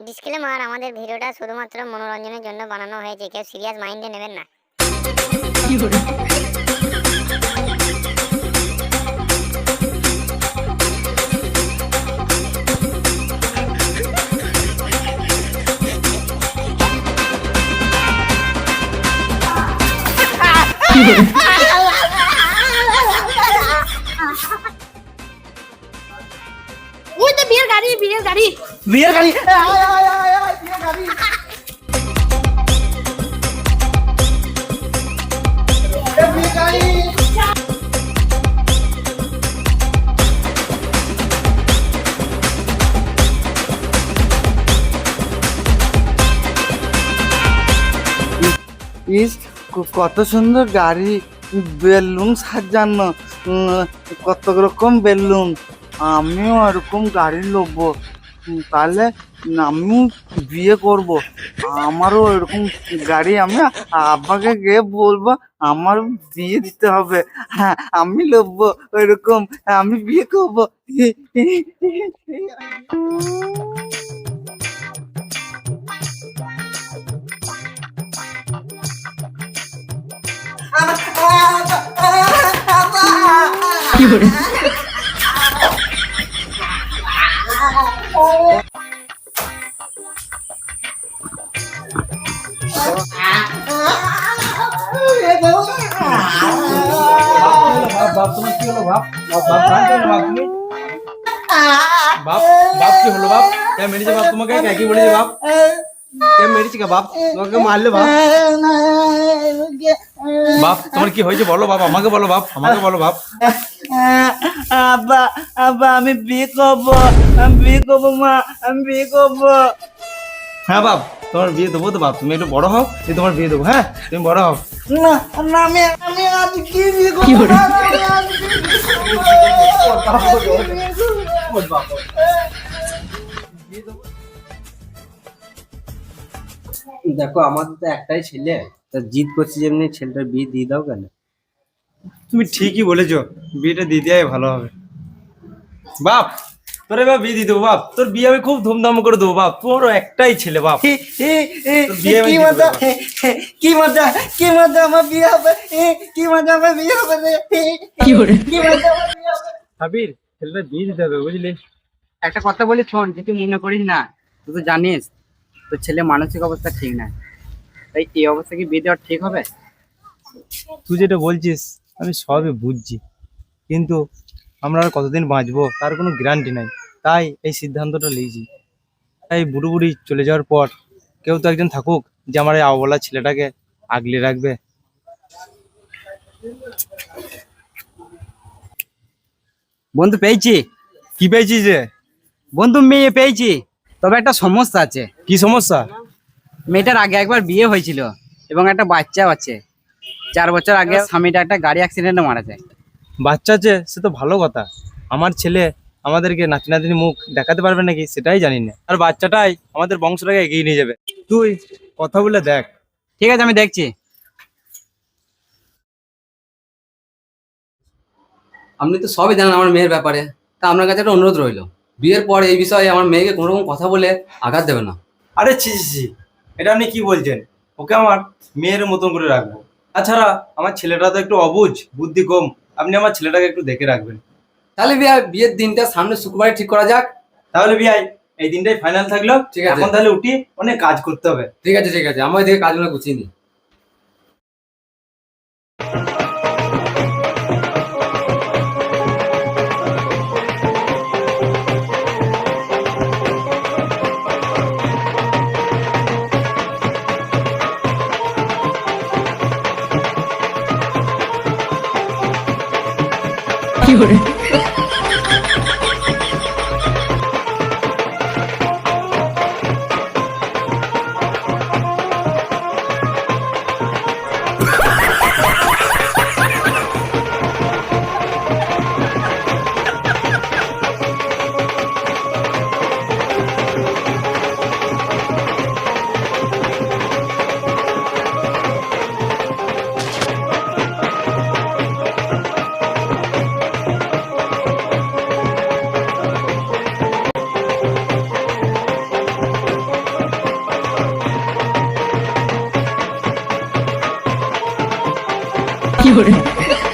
Disclaimer আমাদের ভিডিওটা শুধুমাত্র মনোরঞ্জনের জন্য বানানো হয়েছে কেউ সিরিয়াস মাইন্ডে নেবেন না। ওই বিয়ের গাড়ি। বিয়ের গাড়ি? বিয়ের গাড়ি। ইস কত সুন্দর গাড়ি বেলুন সাজানো উম, কত রকম বেলুন। আমিও এরকম গাড়ি নেব তাহলে আমিও বিয়ে করব আমারও এরকম গাড়ি আমি আব্বাকে গিয়ে বলব আমার বিয়ে দিতে হবে হ্যাঁ আমি নেব এরকম আমি বিয়ে করব বাপ বাপ তোমার কি হলো বাপ বাপ বাপ কাঁদছো কেন বাপ তুমি বাপ বাপ কি হলো বাপ কে মেরেছে বাপ তোমাকে কে কি বলেছে বাপ কে মেরেছে বাপ? তোমাকে মারলে বাপ? বাপ তোমার কি হয়েছে বলো বাপ? আমাকে বলো বাপ আমাকে বলো বাপ। আব্বা আব্বা আমি বিয়ে করব আমি বিয়ে করব মা আমি বিয়ে করব। হ্যাঁ বাপ তোমার বিয়ে দেবো তো বাপ। তুমি একটু বড় হও দিয়ে তোমার বিয়ে দেবো হ্যাঁ? তুমি বড় হও। না না আমি আমি আজ কি বিয়ে করব? না, দেখো আমাদের তো একটাই ছেলে তা জিদ করছি যেমনি ছেলেটার বিয়ে দিয়ে দাও কেন? তুমি ঠিকই বলেছ বিয়েটা দিয়ে দেওয়াই ভালো হবে। বাপ তোর এবার বিয়ে দিয়ে দেবো বাপ। তোর বিয়ে আমি খুব ধুমধাম করে দেবো বাপ। তোরও একটাই ছেলে বাপ। তোর বিয়ে আমি কি মজা কি মজা কি মজা আমার বিয়ে হবে এ, কি মজা আমার বিয়ে হবে রে এ, কি মজা আমার বিয়ে হবে। সাবির ছেলেটা বিয়ে দিতে হবে বুঝলি? একটা কথা বলি শোন কিছু মনে করিস না তুই তো জানিস তোর ছেলে মানসিক অবস্থা ঠিক নাই। তাই এই অবস্থা কি বিয়ে দেওয়া ঠিক হবে? তুই যেটা বলছিস আমি সবই বুঝছি। কিন্তু আমরা আর কতদিন বাঁচবো তার কোনো গ্যারান্টি নাই। তাই এই সিদ্ধান্তটা নিয়েছি। তাই বুড়ো বুড়ি চলে যাওয়ার পর কেউ তো একজন থাকুক যে আমার এই আবলা ছেলেটাকে আগলে রাখবে। বন্ধু পেয়েছি। কি পেয়েছিস রে? বন্ধু মেয়ে পেয়েছি। তবে একটা সমস্যা আছে। কি সমস্যা? মেয়েটার আগে একবার বিয়ে হয়েছিল এবং একটা বাচ্চাও আছে। চার বছর আগে স্বামীটা একটা গাড়ি অ্যাক্সিডেন্টে মারা যায়। বাচ্চা আছে সে তো ভালো কথা। আমার ছেলে আমাদেরকে নাতি নাতিনি মুখ দেখাতে পারবে নাকি সেটাই জানি না। আর বাচ্চাটাই আমাদের বংশটাকে এগিয়ে নিয়ে যাবে। তুই কথা বলে দেখ। ঠিক আছে আমি দেখছি। আপনি তো সবই জানেন আমার মেয়ের ব্যাপারে। তা আপনার কাছে একটা অনুরোধ রইল। বিয়ের পর এই বিষয়ে আমার মেয়েকে কোনো রকম কথা বলে আঘাত দেবে না। আরে ছি ছি ছি এটা আপনি কি বলছেন? ওকে আমার মেয়ের মতন করে রাখব। তাছাড়া আমার ছেলেটা তো একটু অবুঝ বুদ্ধি কম। আপনি আমার ছেলেটাকে একটু দেখে রাখবেন। তাহলে বিয়ে বিয়ের দিনটা সামনে শুক্রবারে ঠিক করা যাক। তাহলে বিয়াই এই দিনটাই ফাইনাল থাকল। ঠিক আছে। এখন তাহলে উঠি অনেক কাজ করতে হবে। ঠিক আছে ঠিক আছে আমার এদিকে কাজগুলো গুছিয়ে নিই 夜。夜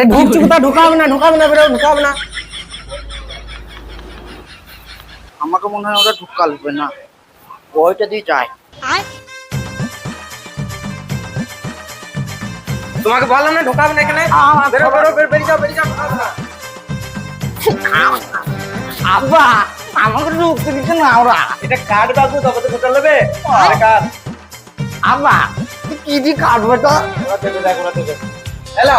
আরে ঢুকছি কোথাও ঢুকাবে না ঢুকাবে না বেরো ঢুকাবে না। আমাকে মনে হয় ওরা ঢুকালবে না। ওইটা দিয়ে যায়। তোমাকে বললাম না ঢুকাবে না এখানে। বেরো বেরো বেরো বেরিয়ে যাও বেরিয়ে যাও আব্বা আমাকে ঢুকতে দিচ্ছে না ওরা। এটা কার্ড বাবু তবে তো ঢুকাল নেবে? আব্বা কি দিয়ে কাটবে তো ওরা দেবে দেখ ওরা দেবে। হ্যালো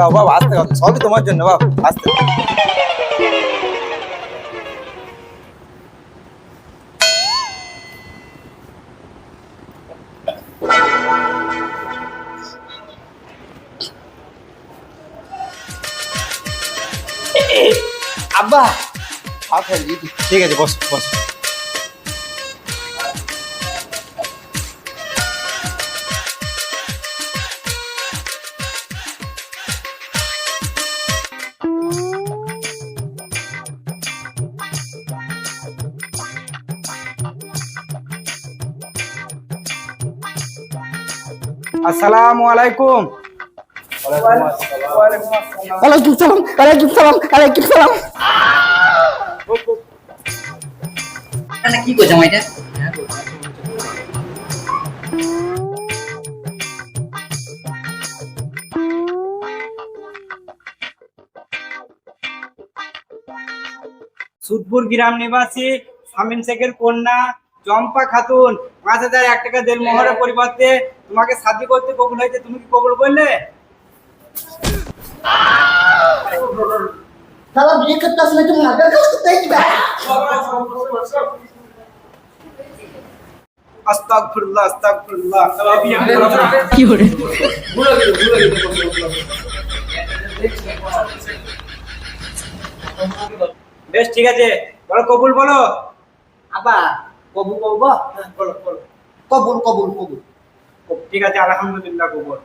এটা দিয়ে আরে কল বাবা আসতে হবে সবই তোমার জন্য বাবা আসতে আব্বা হাত ফেলি ঠিক আছে বস বস আসসালামু আলাইকুম। ওয়ালাইকুম সালাম ওয়ালাইকুম সালাম ওয়ালাইকুম সালাম। কি করছ মাইটা? সুদপুর গ্রাম নিবাসী শামীম শেখের কন্যা চম্পা খাতুন পাঁচ হাজার এক টাকা দেড় মোহরের পরিবর্তে তোমাকে শাদি করতে কবুল হয়েছে তুমি কি কবুল করলে? সালা বিয়ে করতে আসলে তুমি আগে করতে আস্তাগফিরুল্লাহ আস্তাগফিরুল্লাহ। কি করে বেশ ঠিক আছে। বলো কবুল বলো? আব্বা কবুল করব? বলো বলো। কবুল কবুল কবুল। ঠিক আছে আলহামদুলিল্লাহ কবুল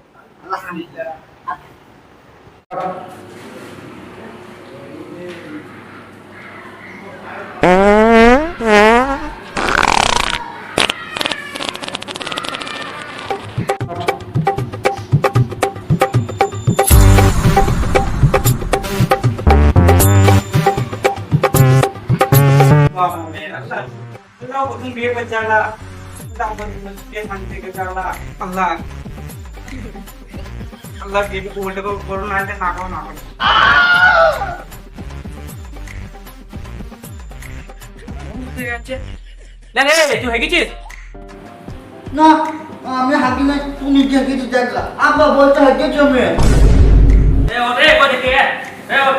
প্রথম বিয়ে করছে আল্লাহ আল্লাহ আল্লাহ আল্লাহ বিয়ে কবুলটা করুন না না করো না করো। না রে তুই হয়ে গেছিস না আমি হাকিমে তুমি দেখেছি দেখলা আব্বা বলতে হেঁটেছি আমি এ ও রে কোথা থেকে এ ও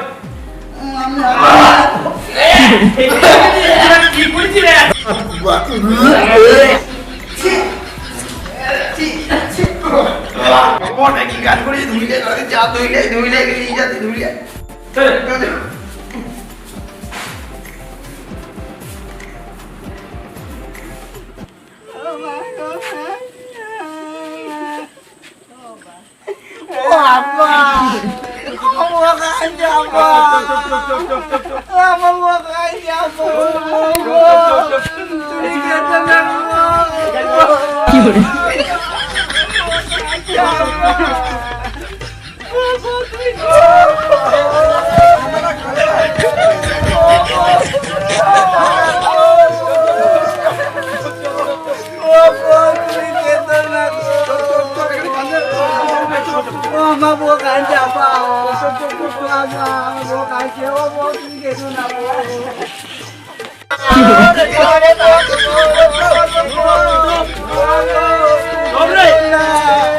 আমি কি করেছিস রে বাবাটা কি গান করে ধুইলে যা ধুইলে ধুইলে গেলি যাতে ধুইলে। কি করে আব্বা আমাকে আনতে আব্বা আমার বউ খাইছে আমার বউ খাইছে আপা আমার বউ খাইছে ও বউ তুমি কেঁদো না বাবরে